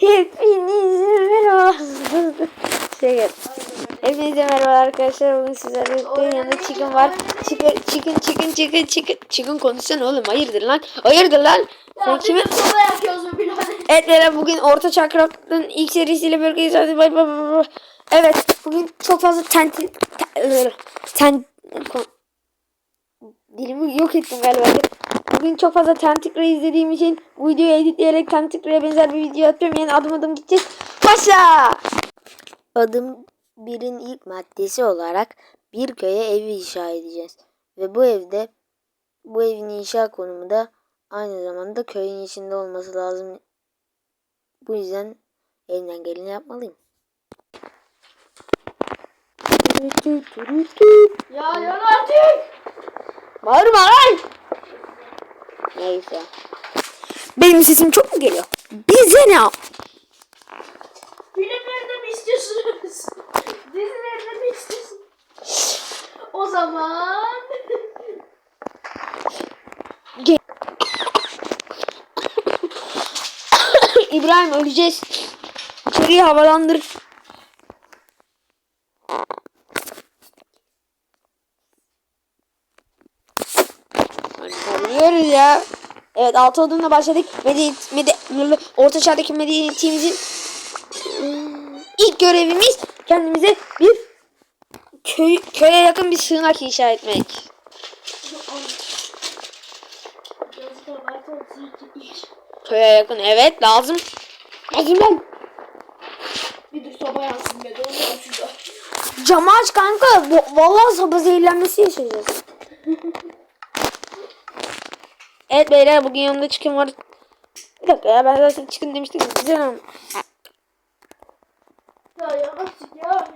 Hepinize merhaba. Şey. Hepinize merhaba arkadaşlar. Bugün sizlerle birlikte yanında chicken var. Chicken, chicken, chicken, chicken, chicken. Chicken konuşsana oğlum. Hayırdır lan? Hayırdır lan? Sen birader. Evet beyler bugün Orta Çakrak'ın ilk serisiyle birlikteyiz. Hadi bay bay bay. Evet bugün çok fazla tent... Ten... ten dilimi yok ettim galiba. Bugün çok fazla tentikre izlediğim için bu videoyu editleyerek tentikre'ye benzer bir video atıyorum. Yani adım adım gideceğiz. Başla! Adım birin ilk maddesi olarak bir köye ev inşa edeceğiz. Ve bu evde bu evin inşa konumu da aynı zamanda köyün içinde olması lazım. Bu yüzden elimden geleni yapmalıyım. Ya yan artık. Bağırma lan! Neyse. Benim sesim çok mu geliyor? Bize ne? Filmlerde mi istiyorsunuz? Dizilerde mi istiyorsunuz? O zaman... İbrahim öleceğiz. İçeriği havalandır. Oluyoruz ya. Evet altı odunla başladık. Medeniyet, mede, orta çağdaki medeniyetimizin ım, ilk görevimiz kendimize bir köy, köye yakın bir sığınak inşa etmek. Köye yakın evet lazım. Lazım lan. Bir dur soba yansın be. Doğru şurada. Camı aç kanka. Vallahi sabah zehirlenmesi yaşayacağız. evet beyler bugün yanımda çıkın var. Bir dakika ya ben zaten çıkın demiştim. Ama. Ya artık ya.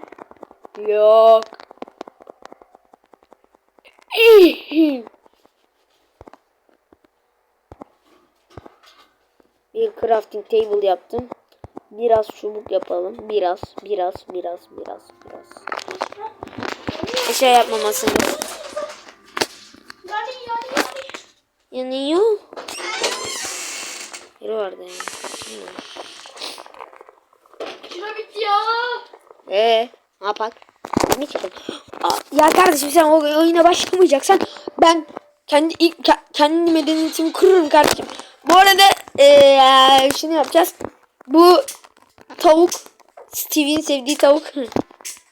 Yok. Bir crafting table yaptım. Biraz çubuk yapalım. Biraz, biraz, biraz, biraz, biraz. Bir şey yapmamasını. Yani yani yani. Yanıyor. Biri vardı yani. Bilmiyorum. Şuna bitti ya. Ee, ne yapak? Ne çıkalım? Aa, Ya kardeşim sen o oyuna başlamayacaksan ben kendi ilk ke- kendi medeniyetimi kururum kardeşim. Bu arada ee, şunu yapacağız. Bu tavuk Steve'in sevdiği tavuk.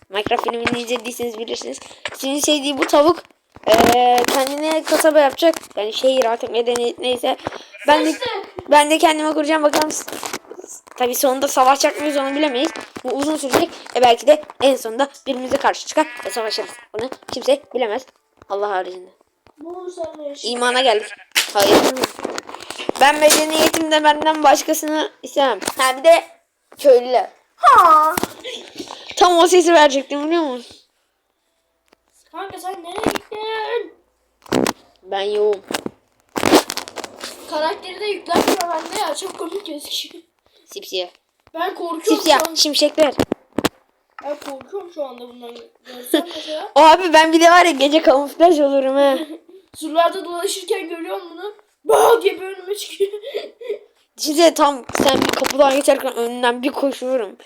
Minecraft filmini izlediyseniz bilirsiniz. Steve'in sevdiği bu tavuk ee, kendine kasaba yapacak. Yani şehir artık medeniyet neyse. Ben de ben de kendime kuracağım bakalım. Tabii sonunda savaşacak mıyız onu bilemeyiz. Bu uzun sürecek. E belki de en sonunda birbirimize karşı çıkar ve savaşırız. Bunu kimse bilemez. Allah haricinde. De yaşa. İmana geldik. Hayır. Ben medeniyetimde benden başkasını istemem. Ha bir de köylüler. Ha. Tam o sesi verecektim biliyor musun? Kanka sen nereye gittin? Ben yoğum. Karakteri de yüklenmiyor bende ya. Çok komik gözüküyor. Sipsiyah. Ben korkuyorum şu Sipsiyah. an. Şimşekler. Ben korkuyorum şu anda bundan. Görsem mesela. Abi ben bir de var ya gece kamuflaj olurum ha. Surlarda dolaşırken görüyorum bunu. Bağ diye bir önüme çıkıyor. Şimdi tam sen bir kapıdan geçerken önünden bir koşuyorum.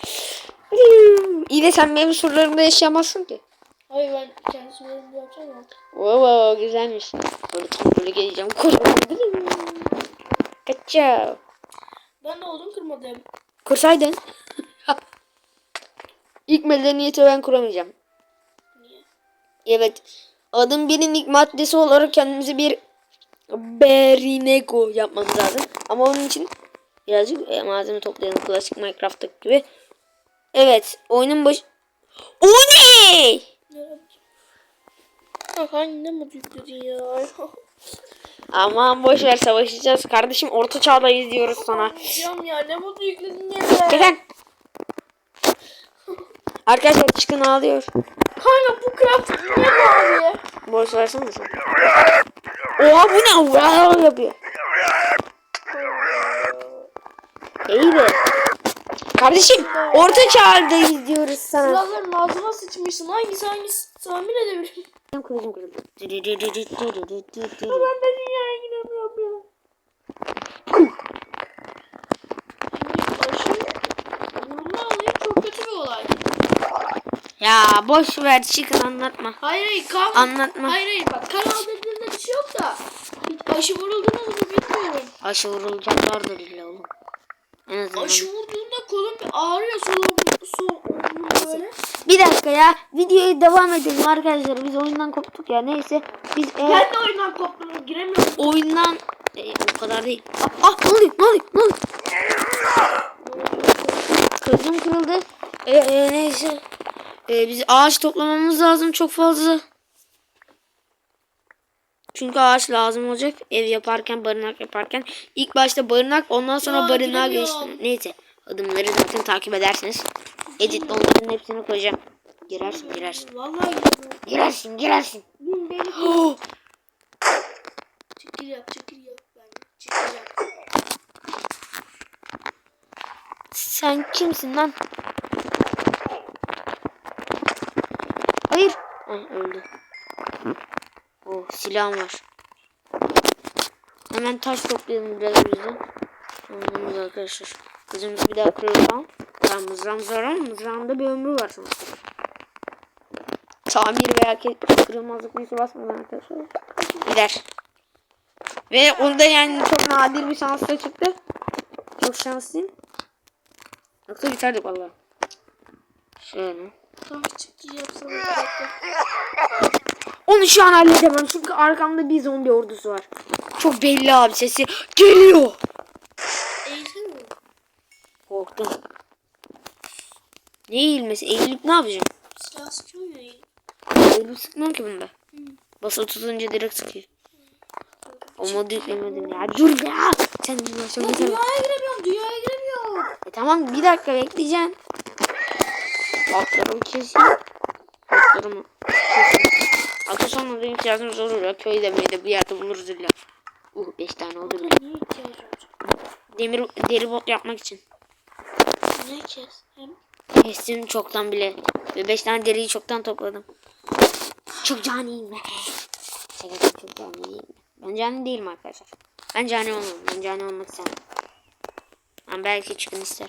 İyi de sen benim surlarımda yaşayamazsın ki. Hayır ben kendi surlarımda yapacağım ya. Wow, wow güzelmiş. Böyle tam böyle geleceğim. Kocaman. Kaçav. Ben de odun kırmadım. Kursaydın. İlk medeniyeti ben kuramayacağım. Niye? Evet. Adım birinin ilk maddesi olarak kendimize bir Berinego yapmamız lazım. Ama onun için birazcık e, malzeme toplayalım. Klasik Minecraft'taki gibi. Evet. Oyunun baş... O ne? Anne mi yükledin ya? Aman boş ver savaşacağız. Kardeşim orta çağdayız diyoruz sana. Diyeceğim ya ne mutlu yükledin ya. Gelen. Arkadaşlar çıkın ağlıyor. Kanka bu craft ne abi? Boş versene sen. Oha bu ne? Wow yapıyor. İyi de. Kardeşim orta çağdayız diyoruz sana. Silahların ağzıma sıçmışsın. Hangisi hangisi Tamir edebilirim. Benim kılıcım kırıldı. Ulan ben dünyaya gidemiyorum ya. Vurma olayı çok kötü bir olay. Ya boş ver çıkın anlatma. Hayır hayır kan. Anlatma. Hayır hayır bak kan aldırdığında bir şey yok da. Hiç aşı vurulduğunu mu bilmiyorum. Aşı vurulacaklardır illa oğlum. En azından. Aşı vurduğunda kolum bir ağrıyor solum bir dakika ya. Videoya devam edelim arkadaşlar. Biz oyundan koptuk ya. Neyse. Biz e, Ben de oyundan koptum giremiyorum. oyundan e, o kadar değil. Ah, ah ne oluyor? Ne oluyor? Ne oluyor? Kırıldı. E, e, neyse. E, biz ağaç toplamamız lazım çok fazla. Çünkü ağaç lazım olacak. Ev yaparken, barınak yaparken. İlk başta barınak, ondan sonra Ya, barınağa geçtim. Neyse. Adımları zaten takip edersiniz. Editle onların hepsini koyacağım. Girersin, girersin. Vallahi. Girersin, girersin. Oh! çekil yap çekil yap. Ben çekil yap. Sen kimsin lan? Hayır. Ay, öldü. Oh silahım var. Hemen taş toplayalım biraz bizden. Anladınız arkadaşlar. Kızımız bir daha kırılsam. Ben mızrağım ama mızrağımda bir ömrü var sonuçta. Tamir veya kırılmazlık neyse basmadan arkadaşlar. Gider. Ve onda yani çok nadir bir şansla çıktı. Çok şanslıyım. Yoksa biterdik valla. Şöyle. Yapsana. Onu şu an halledemem çünkü arkamda bir zombi ordusu var. Çok belli abi sesi geliyor. Ne eğilmesi? Eğilip ne yapacağım? Silah sıkıyor ya. eğil. Eğilip sıkmam ki bunda. Basılı tutunca direkt sıkıyor. O modu yüklemedim ya. Dur ya. Sen başa Ya geçeme. dünyaya giremiyorum dünyaya giremiyorum. E tamam bir dakika bekleyeceğim. Atlarımı keseyim. Atlarımı keseyim. Atı sonra da ihtiyacımız olur ya. Köyde meyde bir yerde buluruz illa. Uh 5 tane oldu bile. Niye ihtiyacı olacak? Demir deri bot yapmak için. Ne kes? Hem Kestim çoktan bile. Ve 5 tane deriyi çoktan topladım. Çok caniyim be. Şaka çok cani değilim. Ben cani değilim arkadaşlar. Ben cani olmam. Ben cani olmak istemem. Ben belki çıkın ister.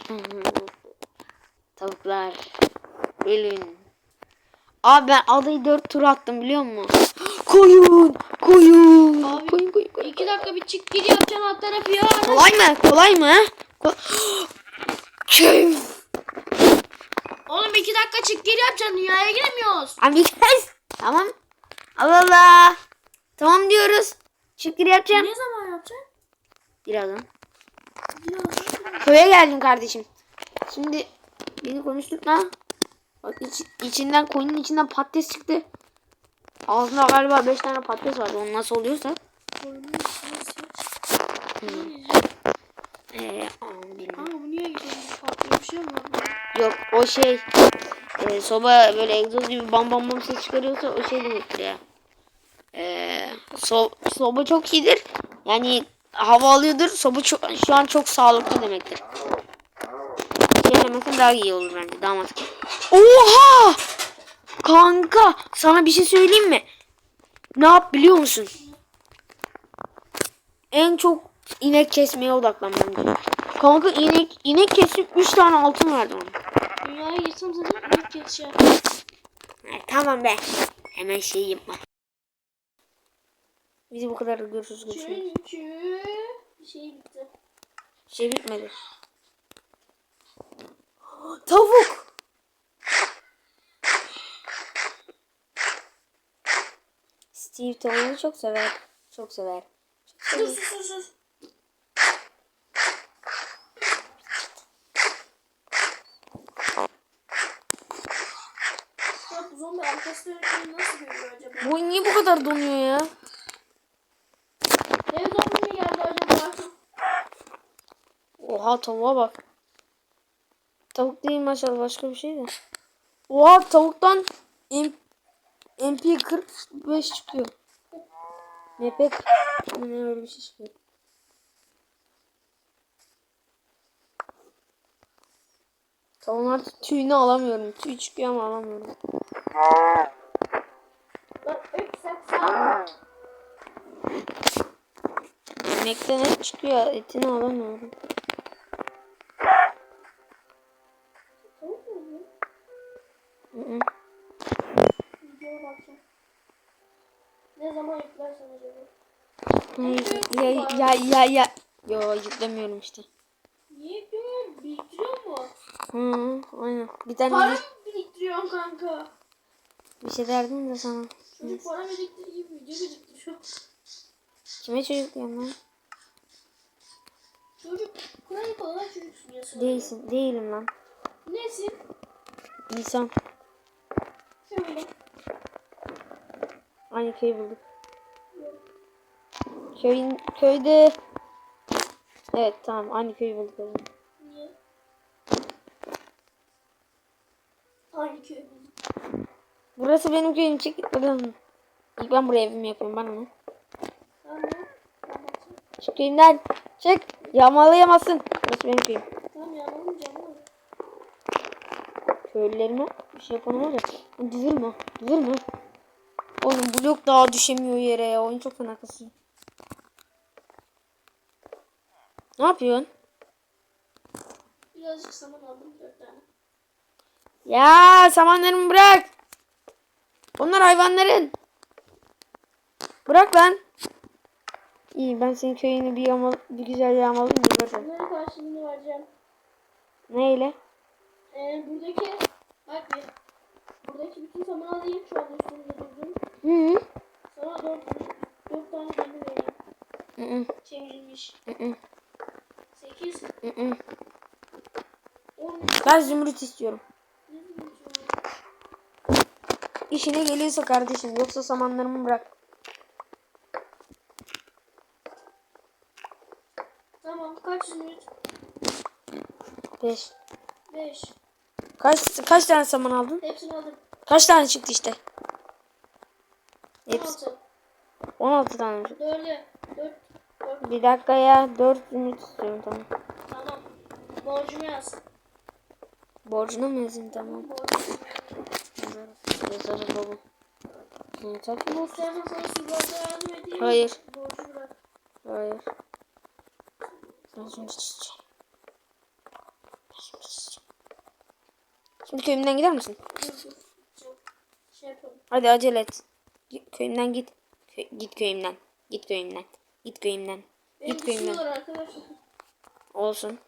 Tavuklar. Ölün. Abi ben adayı 4 tur attım biliyor musun? Koyun. Koyun. Abi, koyun koyun koyun. iki dakika bir çık gir yapacaksın alt tarafı ya. Kolay mı? Kolay mı? ha? Ko- Kim? İki dakika çık gir yapacaksın dünyaya giremiyoruz. Abi kes. Tamam. Allah Allah. Tamam diyoruz. Şükür yapacağım. Ne zaman yapacaksın? Birazdan. Birazdan. Köye geldim kardeşim. Şimdi beni konuşturma. Bak iç, içinden koyunun içinden patates çıktı. Ağzında galiba 5 tane patates vardı. O nasıl oluyorsa. Koyunun seç. Ee, aa, bu niye gidiyor? Şey mi? Yok o şey e, soba böyle egzoz gibi bam bam bam ses çıkarıyorsa o şey demektir ya. E, so, soba çok iyidir. Yani hava alıyordur. Soba çok, şu an çok sağlıklı demektir. Söylemesen daha iyi olur bence. Daha mantıklı. Oha! Kanka sana bir şey söyleyeyim mi? Ne yap biliyor musun? En çok inek kesmeye odaklan bence. Kanka inek inek kesip 3 tane altın verdi ona. Dünyaya girsem zaten geçeceğim. Ha, tamam be. Hemen şey yapma. Bizi bu kadar görüşürüz görüşürüz. Çünkü bir şey bitti. Şey bitmedi. Tavuk. Steve tavuğu çok sever. Çok sever. Çok Dur sever. sus sus sus. Ya bu zombi arkasında nasıl Bu niye bu kadar donuyor ya? Ne zombi mi geldi acaba? Oha tavuğa bak. Tavuk değil maşallah başka bir şey de. Oha tavuktan M MP 45 çıkıyor. MP 40 ne öyle bir şey çıkıyor. Tavuğun artık tüyünü alamıyorum. Tüy çıkıyor ama alamıyorum. Yemekten et çıkıyor. Etini alamıyorum. Ne zaman yüklersen acaba? Ya ya ya ya. Yo yüklemiyorum işte. Niye yüklemiyorum? Biriktiriyor mu? Hı, aynen. Bir tane Para mı biriktiriyorsun kanka? Bir şey derdim de sana. Çocuk para biriktir gibi video biriktiriyor. Kime çocuk diyorum lan? Çocuk kronik olan çocuksun ya sen. Değilsin. Değilim lan. Nesin? İnsan. Şöyle. Aynı köyü bulduk. Köyün köyde Evet tamam aynı köyü bulduk. o zaman. Niye? Aynı köy bulduk. Burası benim köyüm çık git buradan. İlk ben buraya evimi yapıyorum bana ne? Çık köyümden. Çık. Yağmalayamazsın. Burası benim köyüm. Tamam yanılmayacağım ama. Köylülerime bir şey yapalım var ya. Düzülme. Düzülme. Oğlum blok daha düşemiyor yere ya. Oyun çok fena kasıyor. Ne yapıyorsun? Birazcık saman aldım dört tane. Ya samanlarımı bırak. Onlar hayvanların. Bırak lan. İyi ben senin köyünü bir, yağmal bir güzel yağmalayayım da. Bunların karşılığını vereceğim. Neyle? Ee, buradaki bak bir. Buradaki bütün saman alayım şu anda üstünde durduğum. Hı hı. Sana dört, dört tane demir vereyim. Hı hı. Çevrilmiş. Hı hı. Sekiz. Hı hı. On. Ben zümrüt istiyorum. İşine geliyorsa kardeşim yoksa samanlarımı bırak. Tamam kaç zümrüt? 5. Beş. Kaç kaç tane saman aldın? Hepsini aldım. Kaç tane çıktı işte? Hepsi. Altı. 16 tane. Dörde. Dört. Dört. Bir dakika ya 4 zümrüt istiyorum tamam. Tamam. Borcumu yaz. Borcuna mı yazayım tamam. Borcumu. Yazarım baba. Sana silahda yardım edeyim. Hayır. Borcu bırak. Hayır. Ben zümrüt isteyeceğim. Ben zümrüt isteyeceğim. Şimdi köyümden gider misin? Şey yapalım. Hadi acele et. Git, köyümden git. Kö- git köyümden. Git köyümden. Git köyümden. Git köyümden. düşüyorlar arkadaşlar. Olsun.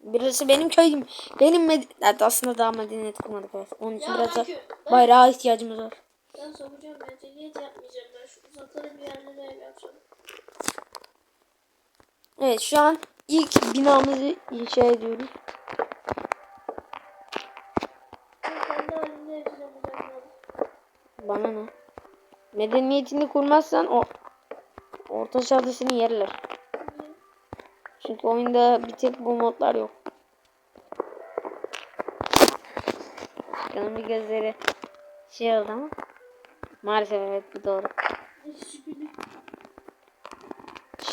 Burası benim köyüm. Benim med- Evet, aslında daha medeniyet kurmadık evet. Onun için Ya biraz da ben- bayrağa ihtiyacımız var. Ben sokacağım medeniyet yapmayacağım ben. Şu uzaklara bir yerlere ev yapacağım. Evet şu an ilk binamızı inşa ediyoruz. Bana ne? Medeniyetini kurmazsan o orta çağda seni yerler. Çünkü oyunda bir tek bu modlar yok. Canım gözleri şey oldu ama. Maalesef evet bu doğru.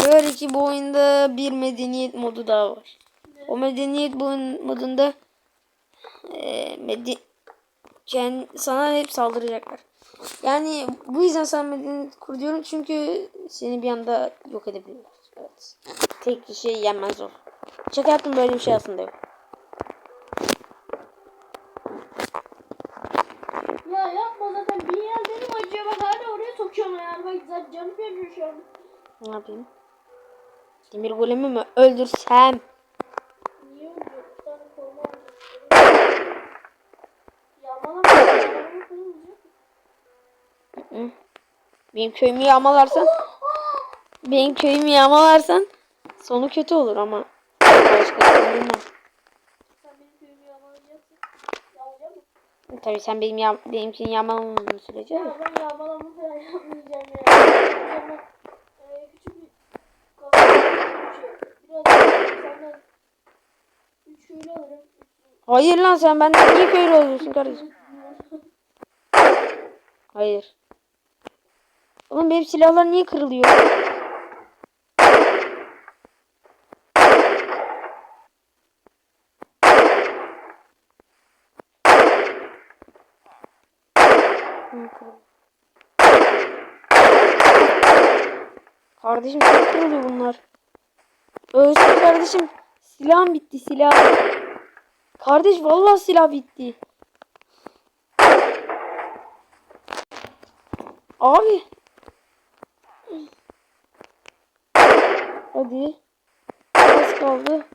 Şöyle ki bu oyunda bir medeniyet modu daha var. O medeniyet modunda e, medi kend- sana hep saldıracaklar. Yani bu yüzden sana medeniyet kur diyorum çünkü seni bir anda yok edebilirler. Evet. Tek kişi yenmez zor. Şaka yaptım böyle bir şey aslında yok. Ya yapma zaten bir yer benim acıyor bak hala oraya sokuyorum yani bak zaten canım yanıyor şu an. Ne yapayım? Demir golemi mi öldürsem? Niye. Benim köyümü yağmalarsan benim köyümü yağmalarsan sonu kötü olur ama başka mısın? Tabii sen benim ya benimkini yağmalamadığın sürece Ya ben yağmalama falan yapmayacağım ya. Ben. Ee, küçük bir şey. Hayır lan sen benden niye köylü oluyorsun kardeşim? Hayır. Oğlum benim silahlar niye kırılıyor? Kardeşim çok kırılıyor bunlar. Ölsün kardeşim. Silahım bitti silah. Kardeş vallahi silah bitti. Abi. Hadi. Az kaldı.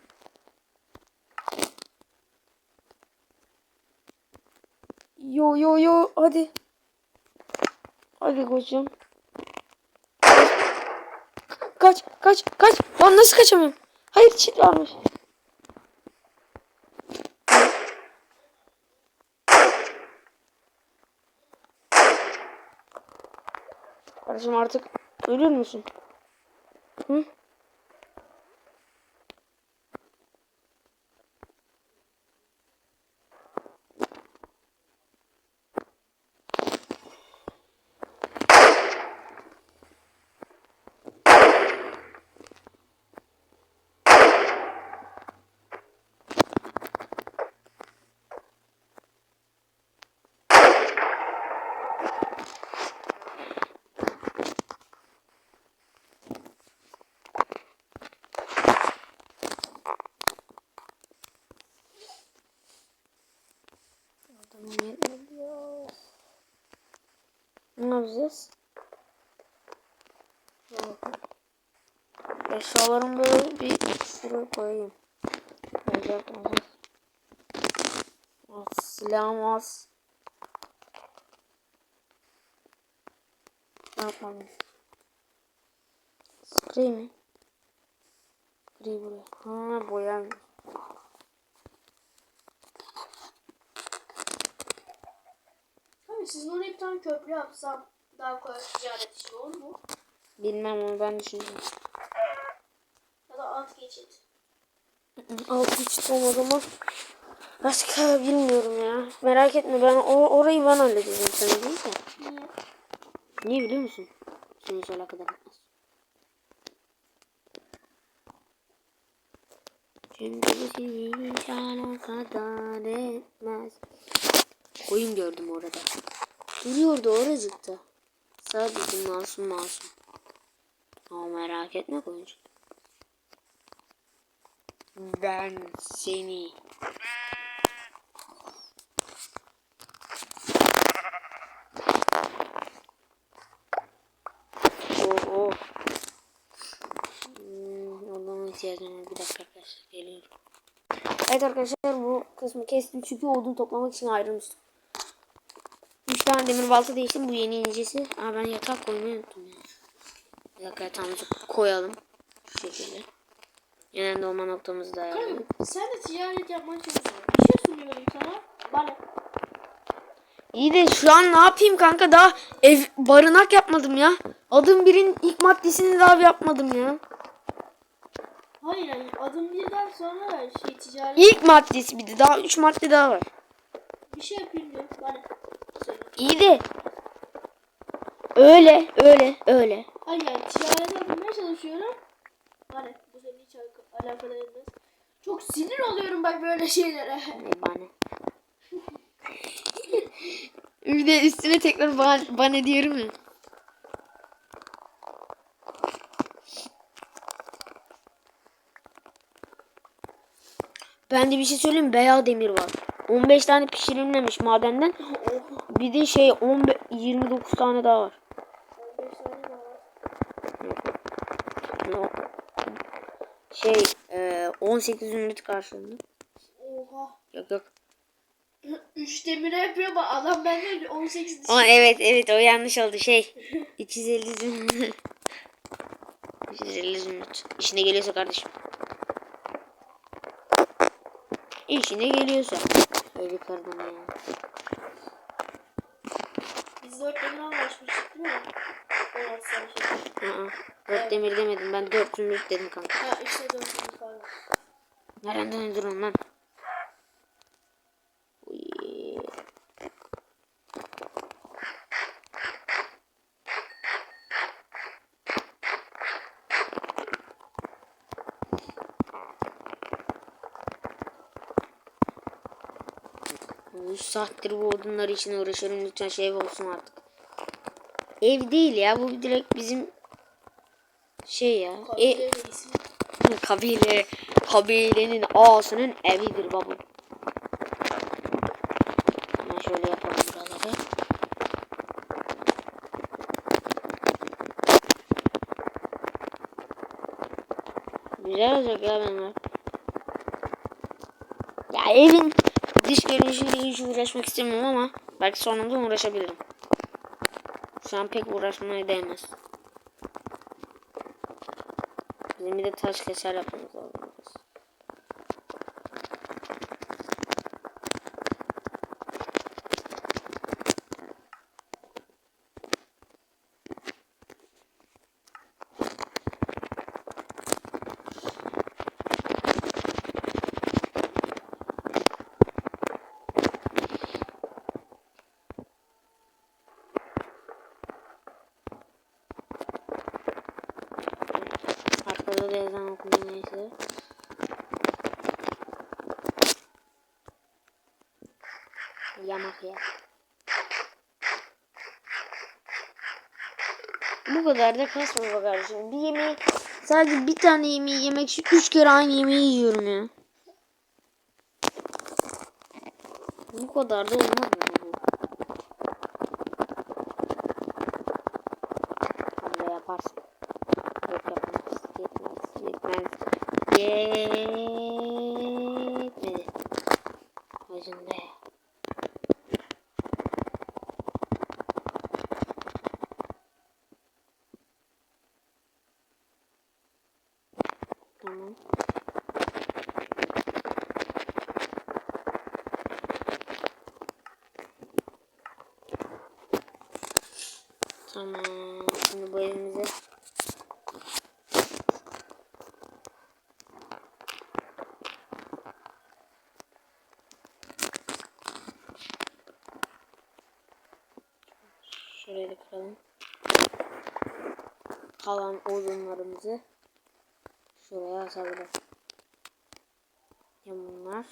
Yo yo yo hadi. Hadi koçum. Kaç kaç kaç. Lan nasıl kaçamıyorum? Hayır çit varmış. Kardeşim artık ölür müsün? Hı? Adamın yetmedi ya. Ne yapacağız? Eşyalarımı böyle bir şuraya koyayım. Böyle. Az, silahım az. Ne yapalım? Sprey mi? Gri buraya. Ha boyaymış. Abi sizin oraya bir tane köprü yapsam daha kolay ticaret için olur mu? Bilmem onu ben düşüneceğim. Ya da alt geçit. Alt geçit olmaz ama başka bilmiyorum ya. Merak etme ben o, orayı ben halledeceğim sana değil de. Niye? Niye biliyor musun? Seni hiç alakadar etmez. Çünkü seni hiç alakadar etmez. Koyun gördüm orada. Duruyordu oracıkta. Sadece masum masum. Ama merak etme koyuncu. Ben seni Oh oh. Hmm, odama ihtiyacım var. Bir dakika arkadaşlar geliyorum. Evet arkadaşlar bu kısmı kestim çünkü odun toplamak için ayrılmıştım. 3 tane demir balta değiştim. Bu yeni incesi. Aa ben yatak koymayı unuttum ya. Bir dakika yatağımızı koyalım. Şu şekilde. Yeniden dolma noktamızı da ayarladık. Kanka sen de ticaret yapmaya çalışıyorsun. Bir şey sunuyorum sana. Bana. İyi de şu an ne yapayım kanka daha ev barınak yapmadım ya. Adım birin ilk maddesini daha yapmadım ya. Hayır yani adım birden sonra şey ticaret İlk maddesi bir de daha 3 madde daha var. bir şey yapayım diyor. Bana. İyi de öyle öyle öyle. Hayır yani ticaret yapmaya çalışıyorum. Bana. Bu senin hiç alaka- alakadar etmez. Çok sinir oluyorum bak böyle şeylere. Ne bana. bir de üstüne tekrar bana, bana diyorum ya. Ben de bir şey söyleyeyim? Beyaz demir var. 15 tane pişirilmemiş madenden. Bir de şey 15, 29 tane daha var. 15 tane daha var. No. Şey e, 18 ünit karşılığında. Oha. Yok yok. 3 demire yapıyor ama adam benden 18 Aa, evet evet o yanlış oldu şey. 250 zümrüt. 250 zümrüt. İşine geliyorsa kardeşim. İşine geliyorsa. Öyle kardan ya. Biz 4 demir anlaşmıştık değil mi? 16 tane şey. Aa, 4 demir demedim ben 4 zümrüt dedim kanka. Ha işte 4 demir pardon. Nereden öldürün lan? 3 saattir bu odunlar için uğraşıyorum. Lütfen şey olsun artık. Ev değil ya. Bu direkt bizim şey ya. E, kabile e, kabile. Kabilenin ağasının evidir baba. Ama şöyle yapalım buraları. Güzel olacak ya benimle. Ya evin dış görünüşüyle hiç uğraşmak istemiyorum ama belki sonunda uğraşabilirim. Şu an pek uğraşmaya değmez. Bizim bir de taş keser yapmamız lazım. biraz. Arkada da yazan okumuyor neyse. Yamak ya. Bu kadar da kasma be kardeşim. Bir yemeği sadece bir tane yemeği yemek için üç kere aynı yemeği yiyorum ya. Bu kadar da olmaz mı bu? Böyle yaparsın. Yok yapamaz. Yetmez. Yetmez. Yetmedi. Acında ya. Tamam. Tamam. Şimdi bu elimize Şurayı da kıralım. Kalan odunlarımızı şuraya asabilirim. Ya bunlar.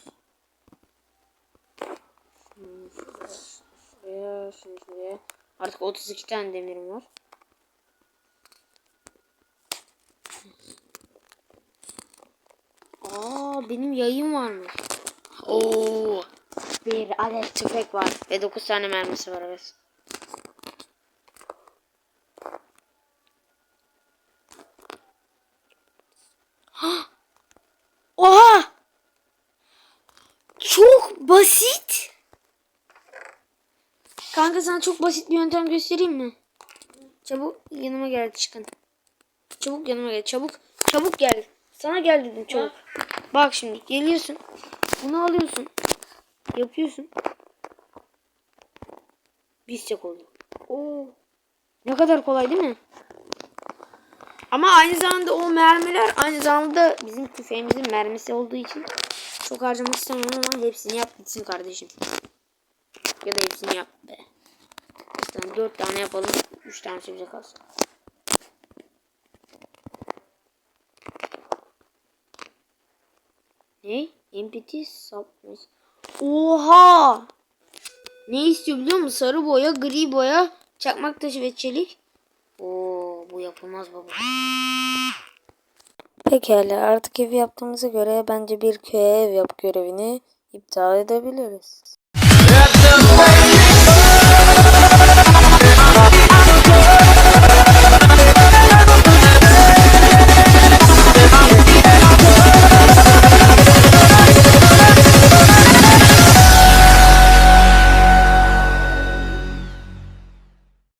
Şunu şuraya, şunu şuraya. Artık 32 tane demirim var. Aa benim yayım varmış. Oo. Bir adet tüfek var ve 9 tane mermisi var evet. Oha! Çok basit. Kanka sana çok basit bir yöntem göstereyim mi? Çabuk yanıma gel çıkın. Çabuk yanıma gel. Çabuk. Çabuk gel. Sana gel dedim çabuk. Bak şimdi geliyorsun. Bunu alıyorsun. Yapıyorsun. Bistek oldu. Oo. Ne kadar kolay değil mi? Ama aynı zamanda o mermiler aynı zamanda bizim tüfeğimizin mermisi olduğu için çok harcamak istemiyorum ama hepsini yap gitsin kardeşim. Ya da hepsini yap be. Tamam, dört tane yapalım. Üç tane bize kalsın. Ne? MPT sapmış. Oha! Ne istiyor biliyor musun? Sarı boya, gri boya, çakmak taşı ve çelik. Oo, bu yapılmaz baba. Pekala artık ev yaptığımıza göre bence bir köye ev yap görevini iptal edebiliriz.